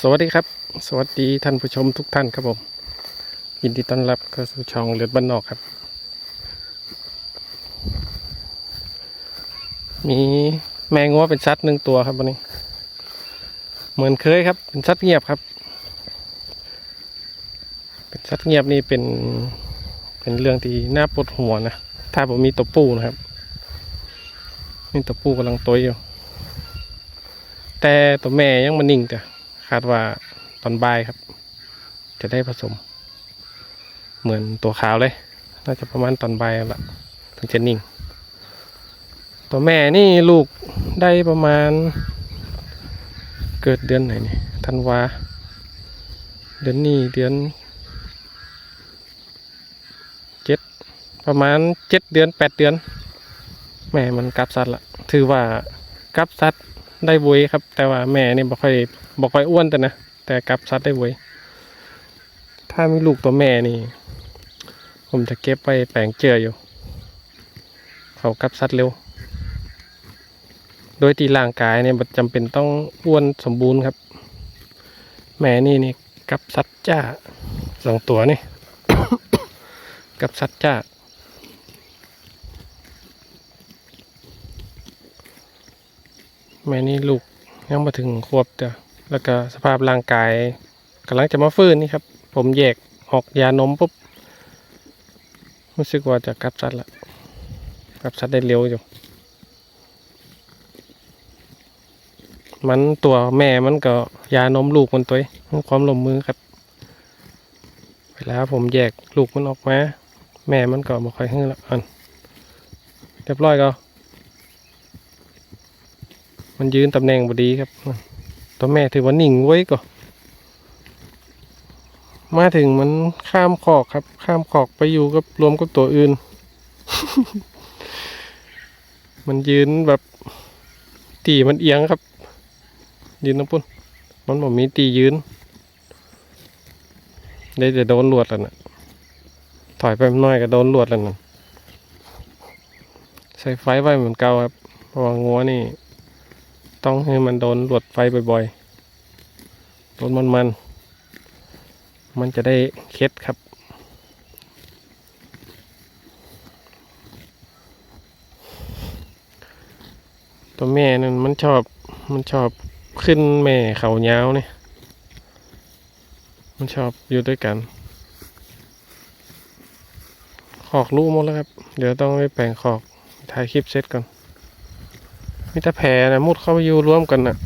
สวัสดีครับ สวัสดีท่านผู้ชมทุกท่านครับผม ยินดีต้อนรับเข้าสู่ช่องเลือดบ้านนอกครับ มีแมงงัวเป็นสัตว์หนึ่งตัวครับวันนี้ เหมือนเคยครับ เป็นสัตว์เงียบครับ เป็นสัตว์เงียบนี่เป็นเป็นเรื่องที่น่าปวดหัวนะถ้าผมมีตัวปูนะครับนี่ตัวปูกำลังตัวอยู่แต่ตัวแม่ยังมันนิ่งจ้ะ คาดว่าตอนบ่ายครับ จะได้ผสม เหมือนตัวขาวเลย น่าจะประมาณตอนบ่ายแล้วละถึงจะนิ่ง ตัวแม่นี่ลูกได้ประมาณ เกิดเดือนไหนนี่ธันวาเดือนนี้เดือนเจ็ดประมาณเจ็ดเดือนแปดเดือน แม่มันกลับสัตว์ละถือว่ากลับสัตว์ ได้เวยครับ แต่ว่าแม่นี่บ่ค่อยบ่ค่อยอ้วนแต่นะแต่กลับซัดได้เวยถ้ามีลูกตัวแม่นี่ ผมจะเก็บไว้แปลงเจืออยู่ เขากลับซัดเร็ว โดยตีร่างกายเนี่ยมันจำเป็นต้องอ้วนสมบูรณ์ครับ แม่นี่นี่กับซัดจ้าสองตัวนี่ กับซัดจ้า แม่นี่ลูกยังมาถึงขวบแต่แล้วก็สภาพร่างกายกำลังจะมาฟื้นนี่ครับ ผมแยกออกยานมปุ๊บรู้สึกว่าจะกลับสัตว์ละกลับสัตว์ได้เร็วอยู่ มันตัวแม่มันก็ยานมลูกมันตัวความลมมือครับ เวลาผมแยกลูกมันออกมา แม่มันก็ไม่ค่อยให้ละอันเรียบร้อยก็ มันยืนตำแหน่งบดีครับ ตัวแม่ถือว่านิ่งไว้ก็มาถึงมันข้ามขอกครับ ข้ามขอกไปอยู่กับรวมกับตัวอื่น มันยืนแบบตีมันเอียงครับ ยืนน้ำปุ่นมันบอกมีตียืนได้จะโดนลวดแล้วนะถอยไปหน่อยก็โดนลวดแล้วนะใส่ไฟไว้เหมือนเก่าครับเพราะว่างัวนี่ ต้องให้มันโดนหลวดไฟบ่อยๆโดนมันมันๆมันจะได้เคล็ดครับ ตัวแม่นั่นมันชอบมันชอบขึ้นแม่เขาเยาวเนี่ย มันชอบอยู่ด้วยกันขอกลูกหมดแล้วครับ เดี๋ยวต้องไปแปลงขอกถ่ายคลิปเสร็จก่อน มีแต่แผลนะมุดเข้าไปอยู่ร่วมกันนะ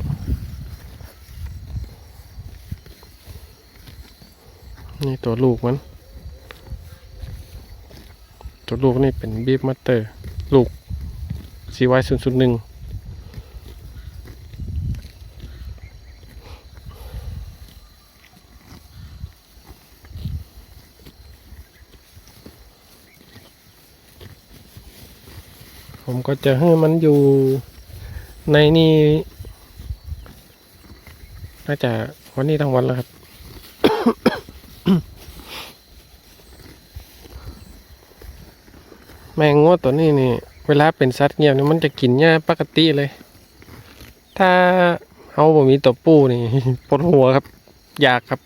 นี่ตัวลูกมัน ตัวลูกนี่เป็นบีฟมัตเตอร์ ลูก CY 0 0 1 ผมก็จะให้มันอยู่ ในนี่น่าจะวันนี้ทั้งวันแล้วครับแมงงวดตัวนี้นี่ เวลาเป็นสัตว์เงียบนี่มันจะกินหญ้าปกติเลย ถ้าเอาบ่มีตัวปูนี่ปวดหัวครับ อยากครับ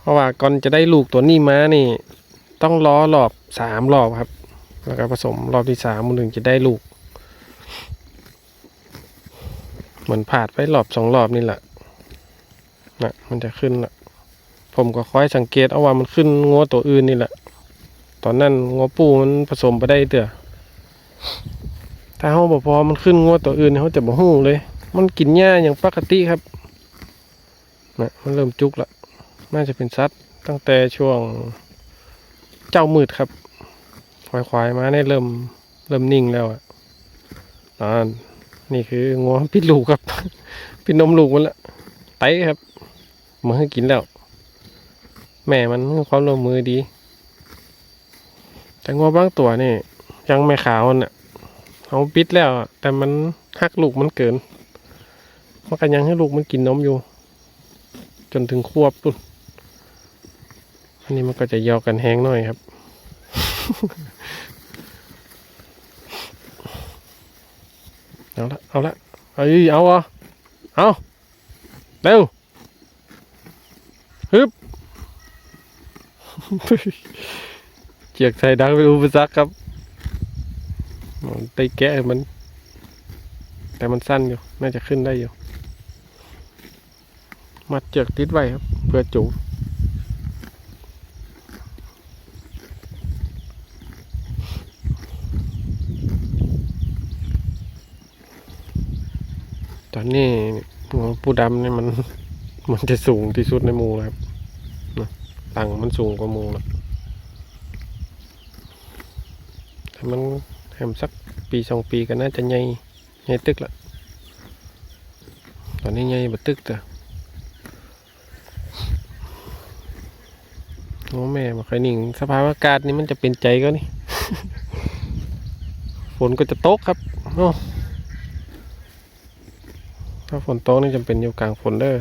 เพราะว่าก่อนจะได้ลูกตัวนี้มานี่ ต้องล้อรอบสามรอบครับ แล้วก็ผสมรอบที่สามมันถึงจะได้ลูก เหมือนผ่านไปรอบสองรอบนี่แหละนะมันจะขึ้นละผมก็คอยสังเกตเอาว่ามันขึ้นงัวตัวอื่นนี่แหละ ตอนนั้นงัวปูมันผสมไปได้เตือถ้าเขาบอกพอมันขึ้นงัวตัวอื่นเขาจะบ่หู้เลย มันกินหญ้าอย่างปกติครับนะมันเริ่มจุกละน่าจะเป็นซัดตั้งแต่ช่วงเจ้ามืดครับควายๆมาเนี่ยเริ่มเริ่มนิ่งแล้วอะอ่า นี่คืองัวพิษลูกครับ พิษนมลูกมันละไตครับมาให้กินแล้ว แม่มันความร่วมมือดี แต่งัวบางตัวนี่ ยังไม่ขาวน่ะเอาปิดแล้วแต่มันหักลูกมันเกินมันก็ยังให้ลูกมันกินนมอยู่ จนถึงควบปุ่นอันนี้มันก็จะยาวกันแห้งหน่อยครับ เอาละเอาละเอาอีเอาอะเอาเร็วฮึบเจียกใส่ดังเป็นอุปสรรคครับมันไตแกะมัน แต่มันสั้นอยู่ น่าจะขึ้นได้อยู่ มัดเจือกติดไว้ครับ เพื่อจู อนนี้หัวปูดำนี่มันมันจะสูงที่สุดในหมู่ครับตังมันสูงกว่าหมู่แล้วแต่มันแถมสักปีสองปีก็น่าจะใหญ่ใหญ่ตึกละตอนนี้ใหญ่บัตึกแต่โอ้แม่มาเคยนิ่งสภาพอากาศนี่มันจะเป็นใจก็นี่ ฝนก็จะตกครับโอ้ ถ้าฝนตกนี่จำเป็นอยู่กลางฝนเด้อ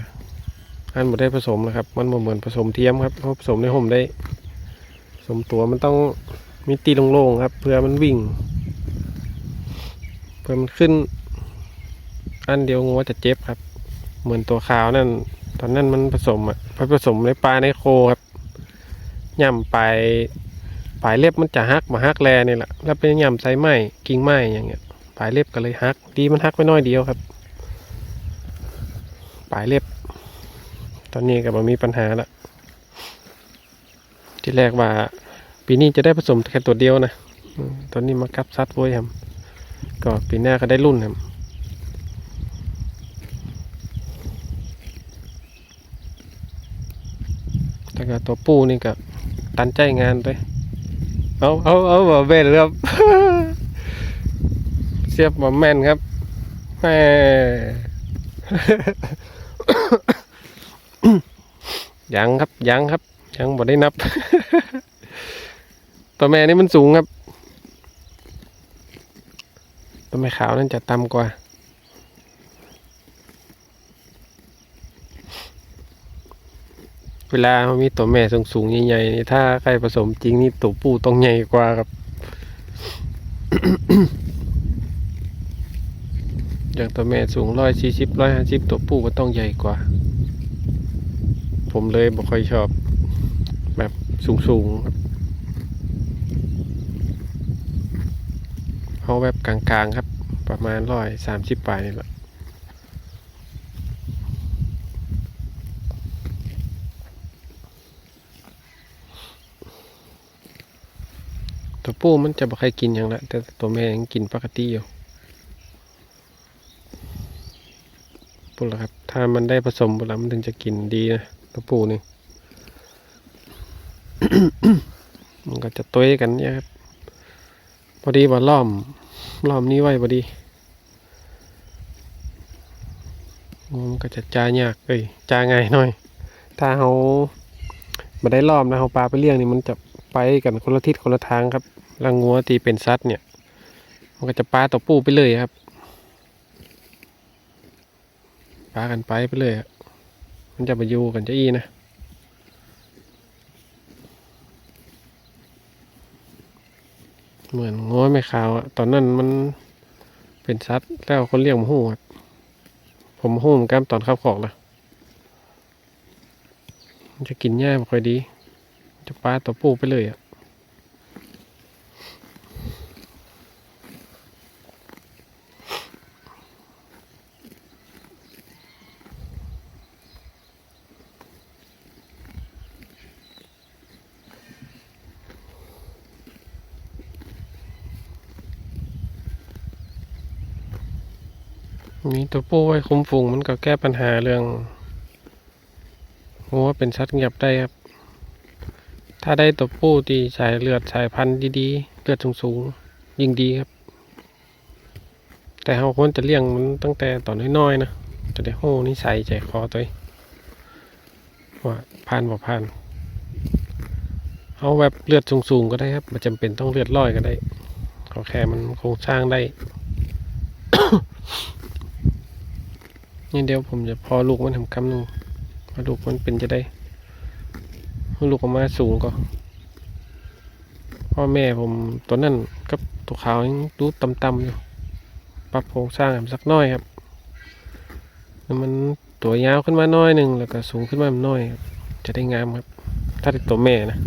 อันบ่ได้ผสมนะครับ มันเหมือนผสมเทียมครับเพราะผสมในห่มได้ผสมตัวมันต้องมีตีโล่งๆครับ เพื่อมันวิ่ง เพื่อมันขึ้น อันเดียวงัวจะเจ็บครับ เหมือนตัวขาวนั่น ตอนนั้นมันผสมอะไปผสมในปลาในโคครับย่ำปลายปลายเล็บมันจะหักมาหักแลนี่แหละแล้วเป็นย่ำใส่ไม้กิ่งไม้อย่างเงี้ยปลายเล็บก็เลยหักดีมันหักไปน้อยเดียวครับ ปลายเล็บ ตอนนี้ก็บ่มีปัญหาละที่แรกว่า ปีนี้จะได้ผสมแค่ตัวเดียวนะตอนนี้มากับซัดไว้ครับก็ปีหน้าก็ได้รุ่นครับแต่ก็ตัวปูนี่ก็ตันใจงานด้วยเอาเอาเอาบ่เบนครับเสียบบ่แม่นครับแม่ ยังครับยังครับ ยังบ่ได้นับ ตัวแม่นี่มันสูงครับ ตัวแม่ขาวนั่นจะต่ำกว่าเวลามันมีตัวแม่สูงสูงๆใหญ่ๆนี่ถ้าใครผสมจริงนี่ตัวผู้ต้องใหญ่กว่าครับ อย่างตัวแม่สูงร้อยสี่สิบร้อยห้าสิบตัวผู้ก็ต้องใหญ่กว่า ผมเลยบ่ค่อยชอบแบบสูงๆครับเอาแบบกลางๆครับ ประมาณร้อยสามสิบปลายนี่แหละตัวผู้มันจะบ่ค่อยกินอย่างละแต่ตัวแม่ยังกินปกติอยู่ พูดแล้วครับ ถ้ามันได้ผสมบุแล้วมันถึงจะกินดีนะตัวผู้นี่มันก็จะต้วกันเนี่ยครับพอดีว่าล้อมล้อมนี้ไว้พอดีงูมันก็จะจายากเอ้ยจาง่ายหน่อย ถ้าเขามาได้ล้อมนะเขาปลาไปเลี้ยงนี่มันจะไปกันคนละทิศคนละทางครับล้วงัวที่เป็นซัดเนี่ย มันก็จะปลาตัวปูไปเลยครับปลากันไปไปเลยมันจะไปอยู่กันจะอีนะเหมือนง้อไม่ขาวอะตอนนั้นมันเป็นซัดแล้วคนเรียกมหูครับผมหูมือนกันตอนขับของนะมันจะกินหญ้าไม่ค่อยดี จะปลาตัวปูไปเลยอะ มีตัวปูไว้คุ้มฝูงมันก็แก้ปัญหาเรื่องงัวเป็นสัตว์เงียบได้ครับ ถ้าได้ตัวปูที่สายเลือดสายพันธุ์ดีๆ เลือดสูงๆ ยิ่งดีครับ แต่เราควรจะเลี้ยงมันตั้งแต่ตอนน้อยๆนะ จะได้โห้นิสัยใจคอตัวว่าผ่านบ่ผ่าน เอาแบบเลือดสูงๆก็ได้ครับไม่จำเป็นต้องเลือดร้อยก็ได้ขอแค่มันโครงสร้างได้ นี่เดี๋ยวผมจะพอลูกมันทำคำหนึ่งพอลูกมันเป็นจะได้ลูกออกมาสูงก็พ่อแม่ผมตัวนั้นกับตัวขาวยังดูต่ำๆอยู่ ปรับโครงสร้างนสักน้อยครับแล้วมันตัวยาวขึ้นมาหน้อยหนึ่งแล้วก็สูงขึ้นมาหน่อยจะได้งามครับ ถ้าเป็นตัวแม่นะ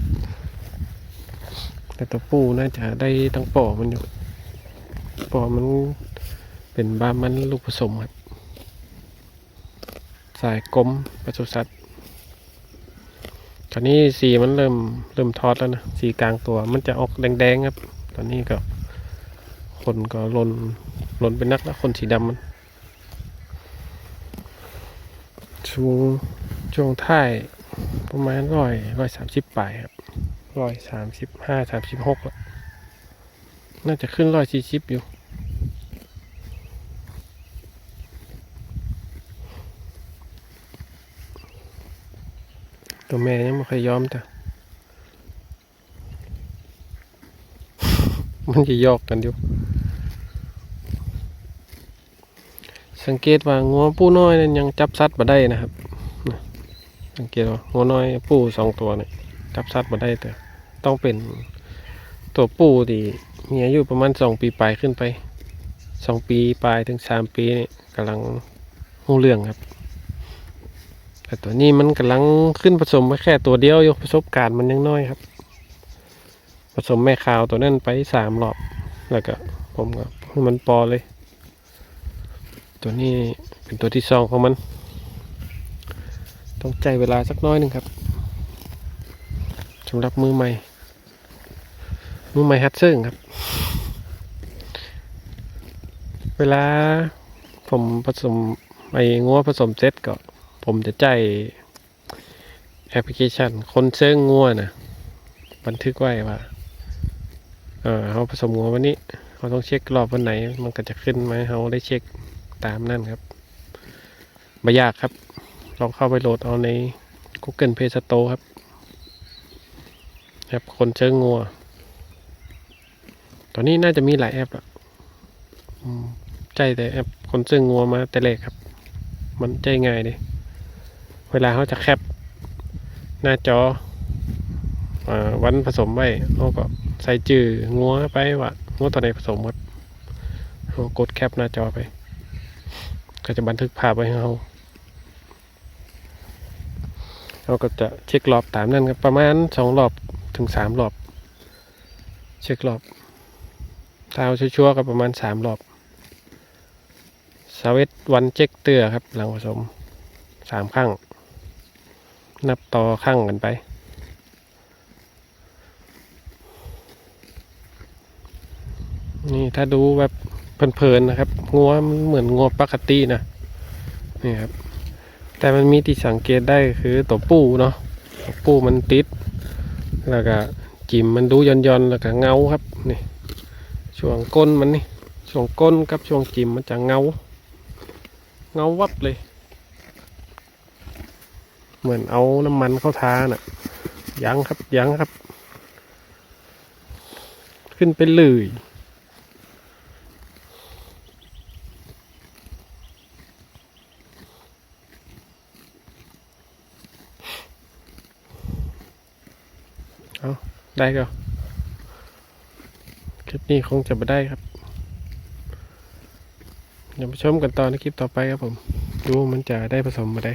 แต่ตัวผู้น่าจะได้ทั้งปอมันอยู่ปอมันเป็นบ้ามันลูกผสมครับ สายกลมปศุสัตว์ตอนนี้สีมันเริ่มเริ่มทอดแล้วนะสีกลางตัวมันจะออกแดงๆครับ ตอนนี้ก็คนก็ลนลนเป็นนักแล้วคนสีดำมันช่วงช่วงท้ายประมาณร้อยร้อยสามสิบปลายครับร้อยสามสิบห้าสามสิบหกแล้วน่าจะขึ้นร้อยสี่สิบอยู่ ตัวแม่ยังไม่เคยยอมแต่มันจะยอกกันอยู่ สังเกตว่างัวปูน้อยนั้นยังจับสัตว์มาได้นะครับ สังเกตว่างัวน้อยปูสองตัวเนี่ยจับสัตว์มาได้แต่ต้องเป็นตัวปูที่มีอายุประมาณสองปีปลายขึ้นไปสองปีปลายถึงสามปีนี่กำลังหูเรื่องครับ แต่ตัวนี้มันกำลังขึ้นผสมไปแค่ตัวเดียวอยู่ประสบการณ์มันยังน้อยครับ ผสมแม่ขาวตัวนั้นไปสามรอบ แล้วก็ผมก็มันปอเลย ตัวนี้เป็นตัวที่สองของมัน ต้องใจเวลาสักน้อยหนึ่งครับสำหรับมือใหม่ มือใหม่ฮัดเซิ่งครับ เวลาผมผสมไอ้งัวผสมเซตก็ ผมจะใจแอปพลิเคชันคนเซิงงัวนะบันทึกไว้ว่าเออเขาผสมงัววันนี้เขาต้องเช็ครอบวันไหน มันก็จะขึ้นมาให้เขาได้เช็คตามนั่นครับไม่ยากครับ ลองเข้าไปโหลดเอาใน Google Play Store ครับแอปคนเชิงงัว ตอนนี้น่าจะมีหลายแอปอะใจแต่แอปคนเชิงงัวมาแต่แรกครับ มันใจง่ายเลย เวลาเขาจะแคปหน้าจอวันผสมไว้เขาก็ใส่จื่องัวไปว่างัวตัวไหนผสมหมดเขากดแคปหน้าจอไป ก็จะบันทึกภาพไว้ให้เราเราก็จะเช็ครอบตามนั้นครับประมาณสองรอบถึงสามรอบ เช็ครอบถ้าเอาชัวร์ๆก็ประมาณสามรอบสวิตวันเช็คเตือครับหลังผสมสามครั้ง นับต่อครั้งกันไป นี่ถ้าดูแบบเพลินๆนะครับงัวมันเหมือนงัวปกตินะนี่ครับ แต่มันมีที่สังเกตได้คือตัวปูเนาะตัวปูมันติด แล้วก็จิมมันดูย่อนๆแล้วก็เงาครับนี่ช่วงก้นมันนี่ช่วงก้นกับช่วงจิมมันจะเงา เงาวับเลย เหมือนเอาน้ำมันเข้าทาน่ะ ยังครับยังครับ ขึ้นไปเลยเอาได้ก็คลิปนี้คงจะไม่ได้ครับเดี๋ยวมาชมกันต่อในคลิปต่อไปครับผม ดูมันจะได้ผสมมาได้